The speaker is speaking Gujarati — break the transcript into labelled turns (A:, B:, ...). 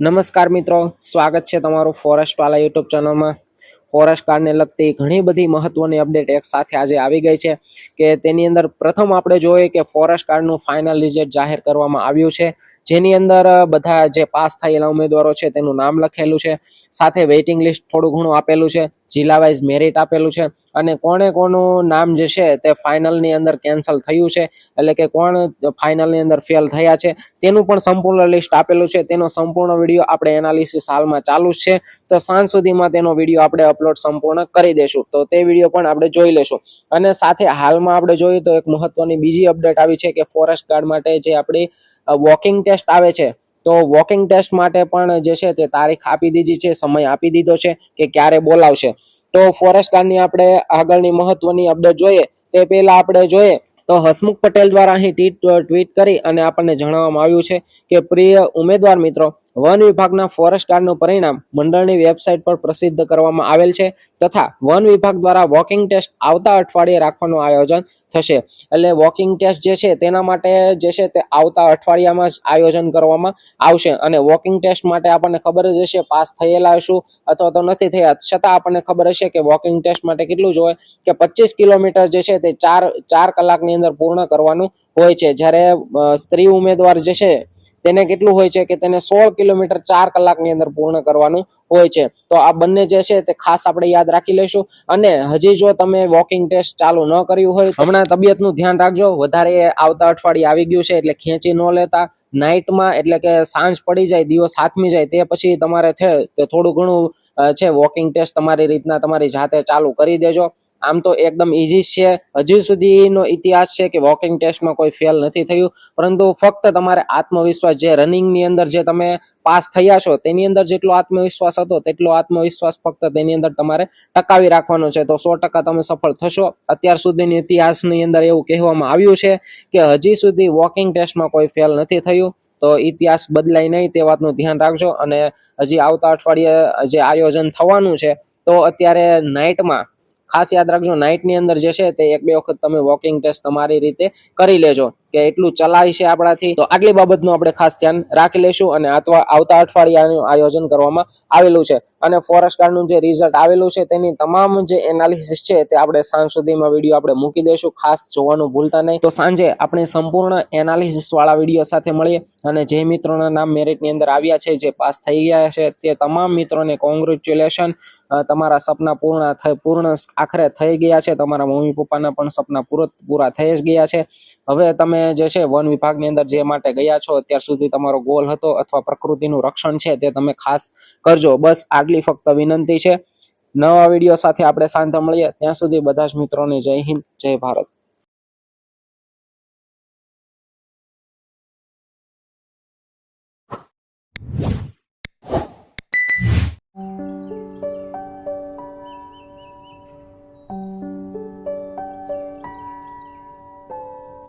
A: નમસ્કાર મિત્રો, સ્વાગત છે તમારું ફોરેસ્ટ વાલા યુટ્યુબ ચેનલમાં. ફોરેસ્ટ કાર્ડને લગતી ઘણી બધી મહત્વની અપડેટ એક સાથે આજે આવી ગઈ છે કે તેની અંદર પ્રથમ આપણે જોઈએ કે ફોરેસ્ટ કાર્ડનું ફાઇનલ રિઝલ્ટ જાહેર કરવામાં આવ્યું છે. જેની અંદર બધા જે પાસ થયેલા ઉમેદવારો છે તેનું નામ લખેલું છે. સાથે વેઇટિંગ લિસ્ટ થોડું ઘણું આપેલું છે. જિલ્લા વાઇઝ મેરિટ આપેલું છે. અને કોણે કોનું નામ જે છે તે ફાઇનલની અંદર કેન્સલ થયું છે. એટલે કે કોણ ફાઇનલની અંદર ફેલ થયા છે. તેનું પણ સંપૂર્ણ લિસ્ટ આપેલું છે. તેનો સંપૂર્ણ વીડિયો આપણે એનાલિસિસ હાલમાં ચાલુ છે. તો સાંજ સુધીમાં તેનો વીડિયો આપણે અપલોડ સંપૂર્ણ કરી દેશું. તો તે વીડિયો પણ આપણે જોઈ લેશું. અને સાથે હાલમાં આપણે જોઈએ તો એક મહત્વની બીજી અપડેટ આવી છે કે ફોરેસ્ટ ગાર્ડ માટે જે આપણી વોકિંગ ટેસ્ટ આવે છે. તો વોકિંગ ટેસ્ટ માટે પણ જે છે તે તારીખ આપી દીધી છે, સમય આપી દીધો છે કે ક્યારે બોલાવશે. તો ફોરેસ્ટ ગાર્ડની આપણે આગળની મહત્વની અપડેટ જોઈએ. તે પહેલા આપણે જોઈએ તો હસમુખ પટેલ દ્વારા અહીં ટ્વીટ ટ્વીટ કરી અને આપણને જણાવવામાં આવ્યું છે કે, પ્રિય ઉમેદવાર મિત્રો, વન વિભાગના ફોરેસ્ટ ગાર્ડનું પરિણામ મંડળની વેબસાઇટ પર પ્રસિદ્ધ કરવામાં આવેલ છે તથા વન વિભાગ દ્વારા વોકિંગ ટેસ્ટ આવતા અઠવાડિયે રાખવાનું આયોજન થશે. એટલે વોકિંગ ટેસ્ટ જે છે તેના માટે જે છે તે આવતા અઠવાડિયામાં જ આયોજન કરવામાં આવશે. અને વોકિંગ ટેસ્ટ માટે આપણને ખબર જ હશે પાસ થયેલા હશું અથવા તો નથી થયા. છતાં આપણને ખબર હશે કે વોકિંગ ટેસ્ટ માટે કેટલું જ હોય કે પચીસ કિલોમીટર જે છે તે ચાર ચાર કલાકની અંદર પૂર્ણ કરવાનું હોય છે. જ્યારે સ્ત્રી ઉમેદવાર જે છે તેને કેટલું હોય છે કે તેને સોળ કિલોમીટર ચાર કલાકની અંદર પૂર્ણ કરવાનું હોય છે. તો આ બંને જે છે તે ખાસ આપણે યાદ રાખી લઈશું. અને હજી જો તમે વોકિંગ ટેસ્ટ ચાલુ ન કર્યું હોય હમણાં તબિયતનું ધ્યાન રાખજો. વધારે આવતા અઠવાડિયે આવી ગયું છે એટલે ખેંચી ન લેતા. નાઇટમાં એટલે કે સાંજ પડી જાય, દિવસ હાથમી જાય, તે પછી તમારે છે તે થોડું ઘણું છે વોકિંગ ટેસ્ટ તમારી રીતના તમારી જાતે ચાલુ કરી દેજો. આમ તો એકદમ ઈઝી છે. હજી સુધીનો ઇતિહાસ છે કે વોકિંગ ટેસ્ટમાં કોઈ ફેલ નથી થયું. પરંતુ ફક્ત તમારે આત્મવિશ્વાસ જે રનિંગની અંદર જે તમે પાસ થયા છો, તેની અંદર જેટલો આત્મવિશ્વાસ હતો, તેટલો આત્મવિશ્વાસ ફક્ત તેની અંદર તમારે ટકાવી રાખવાનો છે. તો સો ટકા તમે સફળ થશો. અત્યાર સુધીની ઇતિહાસની અંદર એવું કહેવામાં આવ્યું છે કે હજી સુધી વોકિંગ ટેસ્ટમાં કોઈ ફેલ નથી થયું. તો ઇતિહાસ બદલાય નહીં, તે વાતનું ધ્યાન રાખજો. અને હજી આવતા અઠવાડિયે જે આયોજન થવાનું છે, તો અત્યારે નાઇટમાં ખાસ યાદ રાખજો નાઇટની અંદર જે છે તે એક બે વખત તમે વોકિંગ ટેસ્ટ તમારી રીતે કરી લેજો. કે એટલું ચલાય છે આપણાથી. તો આટલી બાબતનું આપણે ખાસ ધ્યાન રાખી લેશું અને અથવા આવતા અઠવાડિયાનું આયોજન કરવામાં આવેલું છે. અને ફોરેસ્ટ ગાર્ડનું જે રિઝલ્ટ આવેલું છે તેની તમામ જે એનાલિસિસ છે તે આપણે સાંજ સુધીમાં વીડિયો આપણે મૂકી દઈશું. ખાસ જોવાનું ભૂલતા નહીં. તો સાંજે આપણે સંપૂર્ણ એનાલિસિસ વાળા વીડિયો સાથે મળીએ અને જે મિત્રોના નામ મેરિટની અંદર આવ્યા છે, જે પાસ થઈ ગયા છે, તે તમામ મિત્રોને કોંગ્રેચ્યુલેશન તમારા સપના પૂર્ણ પૂર્ણ આખરે થઈ ગયા છે. તમારા મમ્મી પપ્પાના પણ સપના પૂરો પૂરા થઈ જ ગયા છે. હવે તમે જે છે, વન વિભાગની અંદર જે માટે ગયા છો, અત્યાર સુધી તમારો ગોલ હતો અથવા પ્રકૃતિનું રક્ષણ છે તે તમે ખાસ કરજો. બસ આટલી ફક્ત વિનંતી છે. નવા વીડિયો સાથે આપણે સાંજ મળીએ. ત્યાં સુધી બધા જ મિત્રોને જય હિન્દ, જય ભારત.